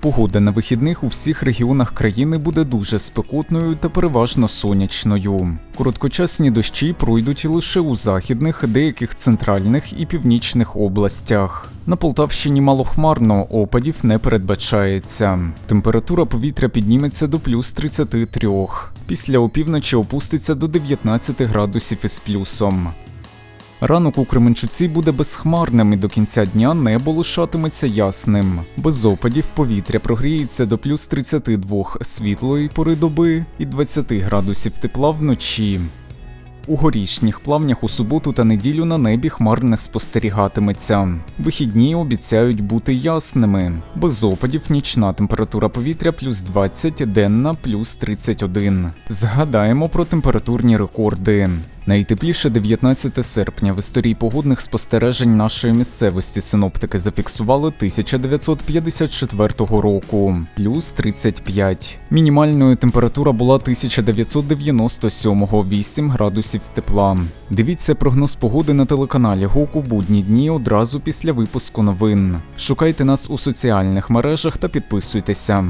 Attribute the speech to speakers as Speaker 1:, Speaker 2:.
Speaker 1: Погода на вихідних у всіх регіонах країни буде дуже спекотною та переважно сонячною. Короткочасні дощі пройдуть лише у західних, деяких центральних і північних областях. На Полтавщині малохмарно, опадів не передбачається. Температура повітря підніметься до плюс 33. Після опівночі опуститься до 19 градусів із плюсом. Ранок у Кременчуці буде безхмарним і до кінця дня небо лишатиметься ясним. Без опадів повітря прогріється до плюс 32 світлої пори доби і 20 градусів тепла вночі. У горішніх плавнях у суботу та неділю на небі хмар не спостерігатиметься. Вихідні обіцяють бути ясними. Без опадів нічна температура повітря плюс 20, денна плюс 31. Згадаємо про температурні рекорди. Найтепліше 19 серпня в історії погодних спостережень нашої місцевості синоптики зафіксували 1954 року, плюс 35. Мінімальною температура була 1997-го, 8 градусів тепла. Дивіться прогноз погоди на телеканалі ГОК у будні дні одразу після випуску новин. Шукайте нас у соціальних мережах та підписуйтеся.